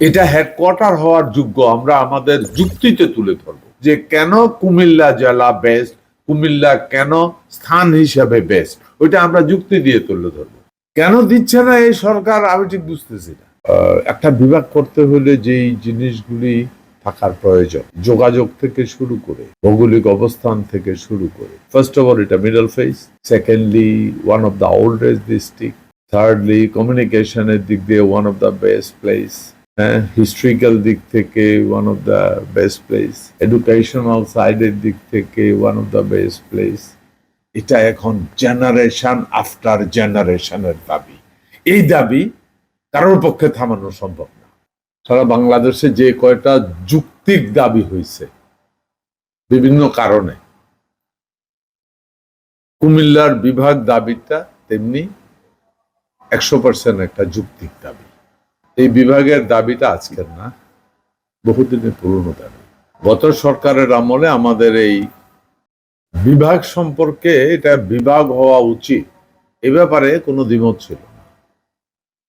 এটা হেডকোয়ার্টার হওয়ার যোগ্য, আমরা আমাদের যুক্তিতে তুলে ধরবো যে কেন কুমিল্লা জেলা বেস্ট কুমিল্লা কেন স্থান হিসাবে বেস্ট ওইটা আমরা যুক্তি দিয়ে তুলে ধরবো। কেন দিচ্ছে না এই সরকার আমি ঠিক বুঝতেছি না। একটা বিভাগ করতে হলে যেই জিনিসগুলি থাকার প্রয়োজন, যোগাযোগ থেকে শুরু করে, ভৌগোলিক অবস্থান থেকে শুরু করে ফার্স্ট অফ অল এটা middle face secondly one of the oldest district thirdly কমিউনিকেশনের দিক দিয়ে one of the best place historical দিক থেকে one of the best place educational সাইডের দিক থেকে one of the best place এটা এখন জেনারেশন আফটার জেনারেশনের দাবি। এই দাবি কারোর পক্ষে থামানো সম্ভব না। সারা বাংলাদেশে যে কয়টা যুক্তিক দাবি হয়েছে বিভিন্ন কারণে। কুমিল্লার বিভাগ দাবিটা তেমনি একশো পার্সেন্ট একটা যুক্তিক দাবি। এই বিভাগের দাবিটা আজকের না, বহুদিনের পুরনো দাবি। গত সরকারের আমলে আমাদের এই বিভাগ সম্পর্কে এটা বিভাগ হওয়া উচিত, এ ব্যাপারে কোনো দ্বিমত ছিল না।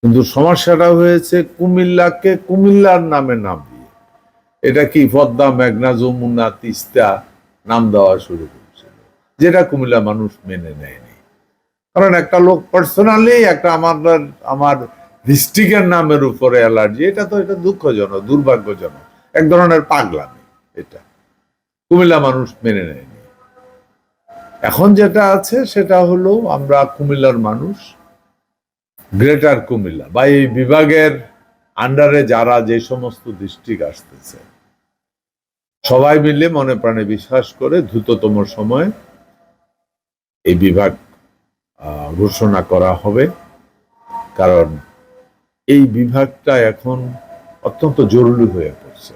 কিন্তু সমস্যাটা হয়েছে কুমিল্লাকে কুমিল্লার নামে নাম দিয়ে। এটা কি পদ্মা মেঘনা যমুনা তিস্তা নাম দেওয়া শুরু করেছিল, যেটা কুমিল্লা মানুষ মেনে নেয়নি। কারণ একটা লোক পার্সোনালি একটা আমার আমার ডিস্ট্রিক্টের নামের উপরে অ্যালার্জি, এটা তো, এটা দুঃখজনক, দুর্ভাগ্যজনক। এক ধরনের পাগলামি এটা। কুমিল্লা মানুষ মেনে নেয়নি। এখন যেটা আছে, সেটা হলো আমরা কুমিল্লার মানুষ, গ্রেটার কুমিল্লা বা এই বিভাগের আন্ডারে যারা যে সমস্ত ডিস্ট্রিক্ট আসতেছে, সবাই মিলে মনে প্রাণে বিশ্বাস করে দ্রুততম সময়ে এই বিভাগ ঘোষণা করা হবে। কারণ এই বিভাগটা এখন অত্যন্ত জরুরি হয়ে পড়ছে।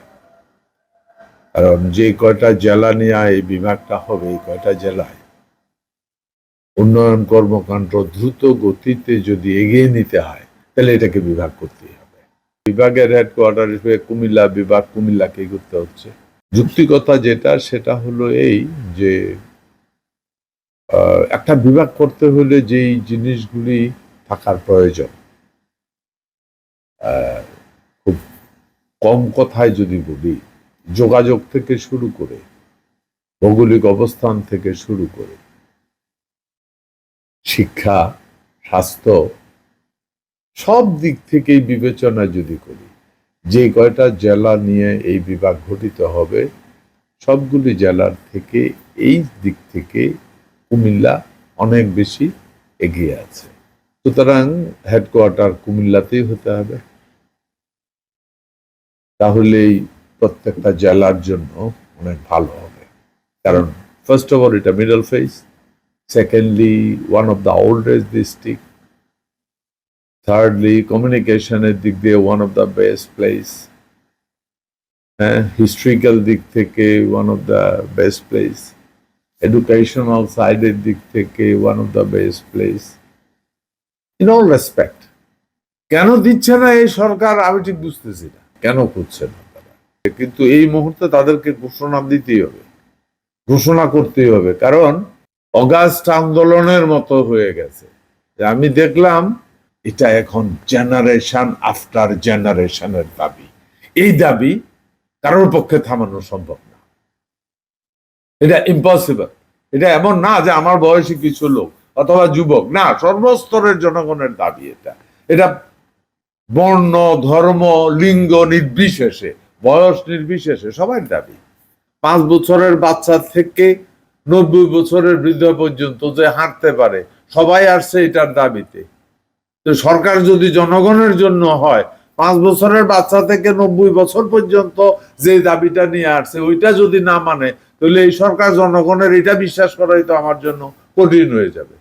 কারণ যে কয়টা জেলা নিয়ে এই বিভাগটা হবে, এই কয়টা জেলায় উন্নয়ন কর্মকাণ্ড দ্রুত গতিতে যদি এগিয়ে নিতে হয়, তাহলে এটাকে বিভাগ করতেই হবে। বিভাগের হেডকোয়ার্টার হিসেবে কুমিল্লা বিভাগ কুমিল্লাকে করতে হচ্ছে। যুক্তিকতা যেটা, সেটা হলো এই যে একটা বিভাগ করতে হলে যেই জিনিসগুলি থাকার প্রয়োজন খুব কম কথায় যদি বলি, যোগাযোগ থেকে শুরু করে, ভৌগোলিক অবস্থান থেকে শুরু করে, শিক্ষা, স্বাস্থ্য, সব দিক থেকেই বিবেচনা যদি করি, যে কয়টা জেলা নিয়ে এই বিভাগ গঠিত হবে, সবগুলি জেলার থেকে এই দিক থেকে কুমিল্লা অনেক বেশি এগিয়ে আছে। সুতরাং হেডকোয়ার্টার কুমিল্লাতেই হতে হবে। তাহলেই প্রত্যেকটা জেলার জন্য অনেক ভালো হবে। কারণ ফার্স্ট অফ অল এটা middle face secondly one of the oldest district thirdly কমিউনিকেশনের দিক দিয়ে one of the best place হ্যাঁ হিস্ট্রিক্যাল দিক থেকে one of the best place educational সাইডের দিক থেকে one of the best place in all respect কেন দিচ্ছে না এই সরকার? আমি ঠিক বুঝতেছি না। কেন করছে না তারা কিন্তু এই মুহূর্তে তাদেরকে ঘোষণা দিতেই হবে। ঘোষণা করতেই হবে। কারণ অগাস্ট আন্দোলনের মতো হয়ে গেছে। আমি দেখলাম, এটা এখন জেনারেশন আফটার জেনারেশনের দাবি। এই দাবি কারোর পক্ষে থামানো সম্ভব না। এটা ইম্পসিবল এটা এমন না যে আমার বয়সী কিছু লোক অথবা যুবক। না, সর্বস্তরের জনগণের দাবি এটা। এটা বর্ণ, ধর্ম, লিঙ্গ নির্বিশেষে, বয়স নির্বিশেষে, সবার দাবি। পাঁচ বছরের বাচ্চা থেকে নব্বই বছরের বৃদ্ধ পর্যন্ত যে হাঁটতে পারে, সবাই আসছে এটার দাবিতে। তো সরকার যদি জনগণের জন্য হয়, পাঁচ বছরের বাচ্চা থেকে নব্বই বছর পর্যন্ত যে দাবিটা নিয়ে আসছে, ওইটা যদি না মানে তাহলে এই সরকার জনগণের এটা বিশ্বাস করাই তো আমার জন্য কঠিন হয়ে যাবে।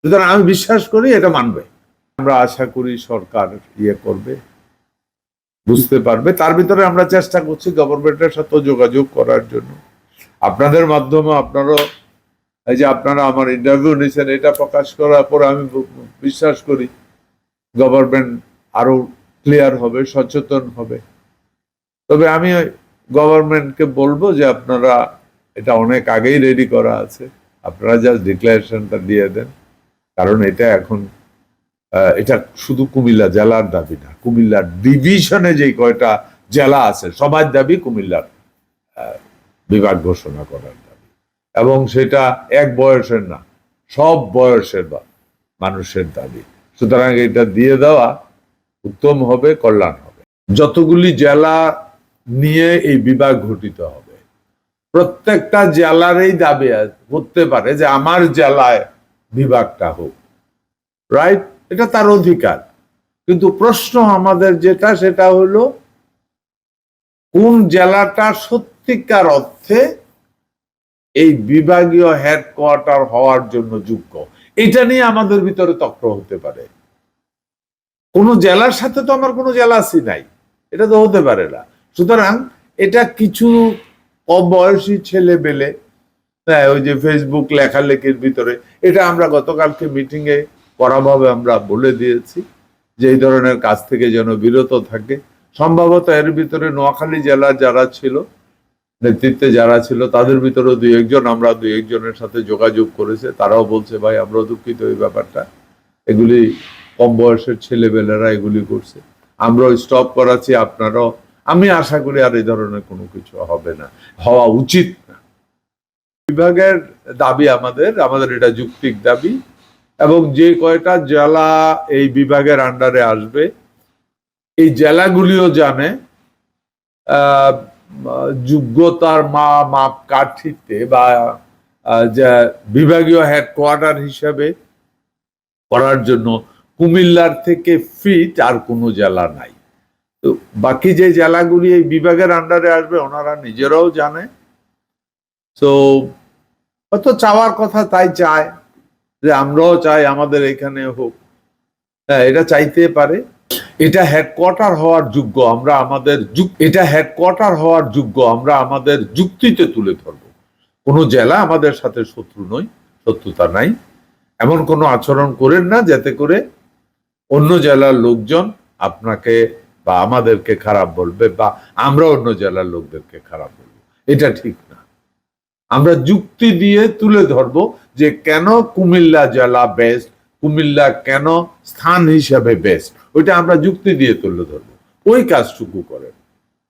সুতরাং আমি বিশ্বাস করি এটা মানবে। আমরা আশা করি সরকার ইয়ে করবে। বুঝতে পারবে। তার ভিতরে আমরা চেষ্টা করছি গভর্নমেন্টের সাথে যোগাযোগ করার জন্য। আপনাদের মাধ্যমে আপনারও, এই যে আপনারা আমার ইন্টারভিউ নিয়েছেন, এটা প্রকাশ করার পর আমি বিশ্বাস করি গভর্নমেন্ট আরও ক্লিয়ার হবে, সচেতন হবে। তবে আমি গভর্নমেন্টকে বলব যে আপনারা এটা অনেক আগেই রেডি করা আছে। আপনারা জাস্ট ডিক্লারেশনটা দিয়ে দেন। কারণ এটা এখন এটা শুধু কুমিল্লা জেলার দাবি না, কুমিল্লার ডিভিশনে যে কয়টা জেলা আছে, সবার দাবি কুমিল্লার বিভাগ ঘোষণা করার দাবি। এবং সেটা এক বয়সের না, সব বয়সের বা- মানুষের দাবি। সুতরাং এটা দিয়ে দেওয়া উত্তম হবে, কল্যাণ হবে। যতগুলি জেলা নিয়ে এই বিভাগ ঘটিত হবে, প্রত্যেকটা জেলারই দাবি করতে পারে যে আমার জেলায় বিভাগটা হোক রাইট এটা তার অধিকার। কিন্তু প্রশ্ন আমাদের যেটা, সেটা হলো, কোন জেলাটা সত্যিকার অর্থে এই বিভাগীয় হেডকোয়ার্টার হওয়ার জন্য যোগ্য? এটা নিয়ে আমাদের ভিতরে তক্র হতে পারে। কোনো জেলার সাথে তো আমার কোনো জেলাসি নাই। এটা তো হতে পারে না। সুতরাং এটা কিছু অবয়সী ছেলে বেলে হ্যাঁ ওই যে ফেসবুক লেখালেখির ভিতরে, এটা আমরা গতকালকে মিটিং এ করাভাবে আমরা বলে দিয়েছি যে এই ধরনের কাজ থেকে যেন বিরত থাকে। সম্ভবত এর ভিতরে নোয়াখালী জেলার যারা ছিল, নেতৃত্বে যারা ছিল, তাদের ভিতরে দুই একজন, আমরা দুই একজনের সাথে যোগাযোগ করেছে। তারাও বলছে, ভাই আমরা দুঃখিত এই ব্যাপারটা। এগুলি কম বয়সের ছেলেবেলেরা এগুলি করছে। আমরাও স্টপ করাচ্ছি, আপনারাও আমি আশা করি আর এই ধরনের কোনো কিছু হবে না, হওয়া উচিত না। বিভাগের দাবি আমাদের আমাদের এটা যুক্তিক দাবি। এবং যে কয়টা জেলা এই বিভাগের আন্ডারে আসবে, এই জেলাগুলিও জানে যোগ্যতার মা মাপ কাঠিতে বা বিভাগীয় হেডকোয়ার্টার হিসাবে করার জন্য কুমিল্লার থেকে ফিট আর কোনো জেলা নাই। তো বাকি যে জেলাগুলি এই বিভাগের আন্ডারে আসবে, ওনারা নিজেরাও জানে। তো হয়তো চাওয়ার কথা তাই চায়। যে আমরাও চাই আমাদের এখানে হোক। হ্যাঁ এটা চাইতে পারে। এটা হেডকোয়ার্টার হওয়ার যোগ্য আমরা আমাদের এটা হেডকোয়ার্টার হওয়ার যোগ্য আমরা আমাদের যুক্তিতে তুলে ধরব। কোনো জেলা আমাদের সাথে শত্রু নয়, শত্রুতা নাই। এমন কোনো আচরণ করেন না যাতে করে অন্য জেলার লোকজন আপনাকে বা আমাদেরকে খারাপ বলবে বা আমরা অন্য জেলার লোকদেরকে খারাপ বলব। এটা ঠিক না। আমরা যুক্তি দিয়ে তুলে ধরবো যে কেন কুমিল্লা জেলা বেস্ট কুমিল্লা কেন স্থান হিসাবে বেস্ট ওইটা আমরা যুক্তি দিয়ে তুলে ধরবো। ওই কাজটুকু করেন।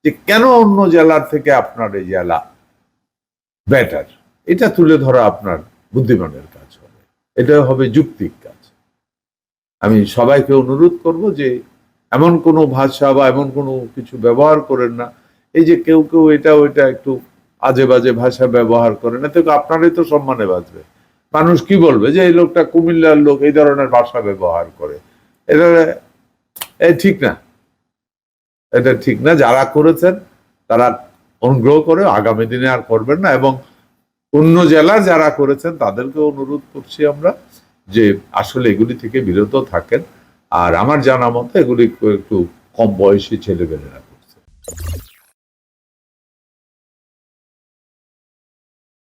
যে কেন অন্য জেলার থেকে আপনার এই জেলা বেটার এটা তুলে ধরা আপনার বুদ্ধিমানের কাজ হবে। এটা হবে যুক্তিক কাজ। আমি সবাইকে অনুরোধ করব যে এমন কোনো ভাষা বা এমন কোনো কিছু ব্যবহার করেন না। এই যে কেউ কেউ এটা ওইটা একটু আজে বাজে ভাষা ব্যবহার করেন। এতে আপনারই তো সম্মানে বাঁচবে। মানুষ কি বলবে যে এই লোকটা কুমিল্লার লোক, এই ধরনের ভাষা ব্যবহার করে? এটা, এ ঠিক না। এটা ঠিক না। যারা করেছেন, তারা অনুগ্রহ করে আগামী দিনে আর করবেন না এবং অন্য জেলার যারা করেছেন তাদেরকে অনুরোধ করছি আমরা যে আসলে এগুলি থেকে বিরত থাকেন। আর আমার জানা মতো এগুলি একটু কম বয়সী ছেলেমেয়েরা